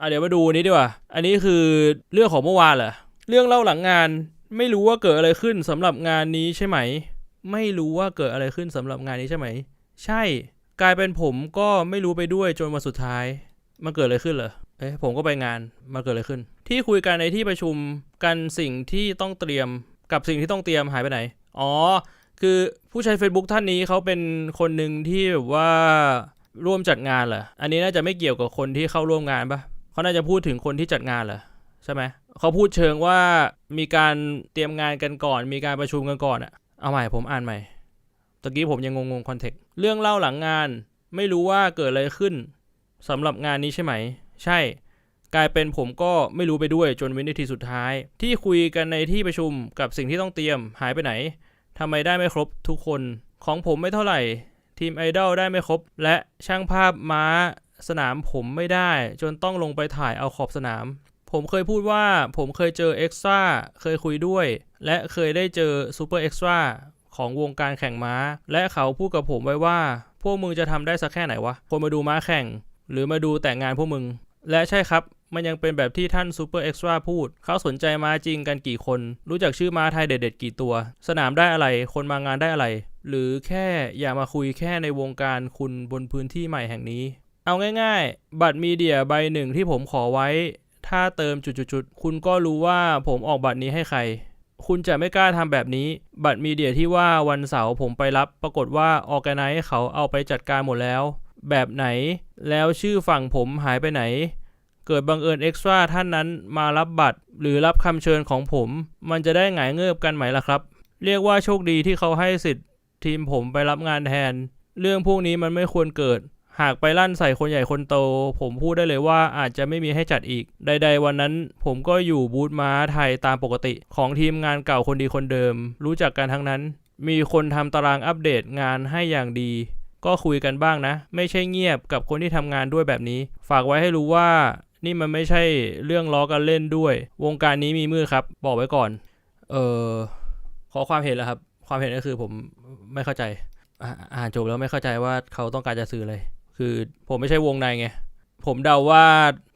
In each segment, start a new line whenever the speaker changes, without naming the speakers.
อะเดี๋ยวมาดูนี้ดีกว่า อันนี้คือเรื่องของเมื่อวานเหรอ เรื่องเล่าหลังงาน ไม่รู้ว่าเกิดอะไรขึ้นสำหรับงานนี้ใช่ไหม ไม่รู้ว่าเกิดอะไรขึ้นสำหรับงานนี้ใช่ไหม ใช่ กลายเป็นผมก็ไม่รู้ไปด้วยจนวันสุดท้าย มันเกิดอะไรขึ้นเหรอ เอ๊ะผมก็ไปงานมันเกิดอะไรขึ้น ที่คุยกันในที่ประชุมกันสิ่งที่ต้องเตรียมกับสิ่งที่ต้องเตรียมหายไปไหน อ๋อ คือผู้ใช้ Facebook ท่านนี้เขาเป็นคนหนึ่งที่แบบว่าร่วมจัดงานเหรอ อันนี้น่าจะไม่เกี่ยวกับคนที่เข้าร่วมงานปะ เขาน่าจะพูดถึงคนที่จัดงานเหรอใช่ไหมเขาพูดเชิงว่ามีการเตรียมงานกันก่อน มีการประชุมกันก่อนอะเอาใหม่ผมอ่านใหม่ตะกี้ผมยังงงๆคอนเทกต์เรื่องเล่าหลังงาน ไม่รู้ว่าเกิดอะไรขึ้นสำหรับงานนี้ใช่ไหม ใช่ กลายเป็นผมก็ไม่รู้ไปด้วยจนวินาทีสุดท้าย ที่คุยกันในที่ประชุมกับสิ่งที่ต้องเตรียมหายไปไหนทำไมได้ไม่ครบทุกคนของผมไม่เท่าไหร่ ทีมไอดอลได้ไม่ครบ และช่างภาพม้า สนามผมไม่ได้ จนต้องลงไปถ่ายเอาขอบสนาม ผมเคยพูดว่าผมเคยเจอเอ็กซ์ตร้าเคยคุยด้วย และเคยได้เจอซูเปอร์เอ็กซ์ตร้าของวงการแข่งม้า และเขาพูดกับผมไว้ว่า พวกมึงจะทำได้สักแค่ไหนวะคนมาดูม้าแข่ง หรือมาดูแต่งงานพวกมึง และใช่ครับมันยังเป็นแบบที่ท่านซูเปอร์เอ็กซ์ตร้าพูด เขาสนใจม้าจริงกันกี่คน รู้จักชื่อม้าไทยเด็ดๆกี่ตัว สนามได้อะไร คนมางานได้อะไร หรือแค่อย่ามาคุยแค่ในวงการคุณบนพื้นที่ใหม่แห่งนี้ เอาง่ายๆ บัตรมีเดียใบหนึ่งที่ผมขอไว้ ถ้าเติมจุดๆๆคุณก็รู้ว่าผมออกบัตรนี้ให้ใคร คุณจะไม่กล้าทำแบบนี้ บัตรมีเดียที่ว่าวันเสาร์ผมไปรับ ปรากฏว่าออแกไนซ์เขาเอาไปจัดการหมดแล้ว แบบไหน แล้วชื่อฝั่งผมหายไปไหน เกิดบังเอิญเอ็กซ์ตร้าท่านนั้นมารับบัตร หรือรับคำเชิญของผม มันจะได้หงายเงิบกันไหมล่ะครับ เรียกว่าโชคดีที่เขาให้สิทธิ์ ทีมผมไปรับงานแทน เรื่องพวกนี้มันไม่ควรเกิด หากไปลั่นใส่คนใหญ่คนโต ผมพูดได้เลยว่าอาจจะไม่มีให้จัดอีก ใด ๆ วันนั้น ผมก็อยู่บูธม้าไทยตามปกติของทีมงานเก่าคนดีคนเดิม รู้จักกันทั้งนั้น มีคนทำตารางอัปเดตงานให้อย่างดี ก็คุยกันบ้างนะ ไม่ใช่เงียบกับคนที่ทำงานด้วยแบบนี้ ฝากไว้ให้รู้ว่า นี่มันไม่ใช่เรื่องล้อกันเล่นด้วย วงการนี้มีมืดครับ บอกไว้ก่อน เออขอความเห็นแล้วครับ ความเห็นก็คือผมไม่เข้าใจ อ่าอ่านจบแล้วไม่เข้าใจว่าเขาต้องการจะสื่ออะไร คือผมไม่ใช่วงในไง ผมเดาว่า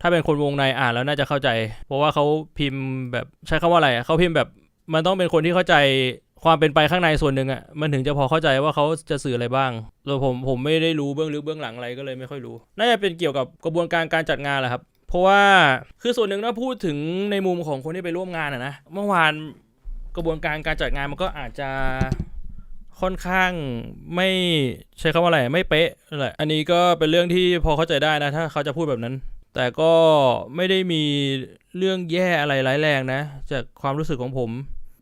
ถ้าเป็นคนวงในอ่านแล้วน่าจะเข้าใจ เพราะว่าเขาพิมพ์แบบใช้คำว่าอะไรอะเขาพิมพ์แบบมันต้องเป็นคนที่เข้าใจความเป็นไปข้างในส่วนหนึ่งอะ่ะมันถึงจะพอเข้าใจว่าเขาจะสื่ออะไรบ้างแล้วผมผมไม่ได้รู้เบื้องลึกเบื้องหลังอะไรก็เลยไม่ค่อยรู้ น่าจะเป็นเกี่ยวกับกระบวนการการจัดงานแหละครับ เพราะว่าคือส่วนหนึ่งถ้าพูดถึงในมุมของคนที่ไปร่วมงานอะนะเมื่อวานกระบวนการการจัดงานมันก็อาจจะ ค่อนข้างไม่ใช้คำว่าอะไรไม่เป๊ะนั่นแหละอันนี้ก็เป็นเรื่องที่พอเข้าใจได้นะ ถ้าเขาจะพูดแบบนั้น แต่ก็ไม่ได้มีเรื่องแย่อะไรร้ายแรงนะ จากความรู้สึกของผม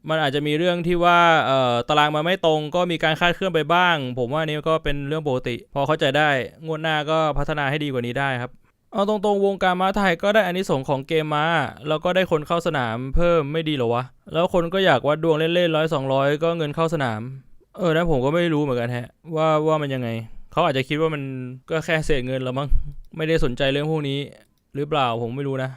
มันอาจจะมีเรื่องที่ว่าเออตารางมาไม่ตรงก็มีการคาดเคลื่อนไปบ้าง ผมว่านี่ก็เป็นเรื่องปกติ พอเข้าใจได้งวดหน้าก็พัฒนาให้ดีกว่านี้ได้ครับเอาตรงๆวงการม้าไทยก็ได้อานิสงส์ของเกมม้า แล้วก็ได้คนเข้าสนามเพิ่มไม่ดีหรอวะ แล้วคนก็อยากวัดดวงเล่นๆร้อยสองร้อยก็เงินเข้าสนาม เออนะผมก็ไม่รู้เหมือนกันฮะ ว่าว่ามันยังไง เขาอาจจะคิดว่ามันก็แค่เศษเงินละมั้งไม่ได้สนใจเรื่องพวกนี้ หรือเปล่าผมไม่รู้นะ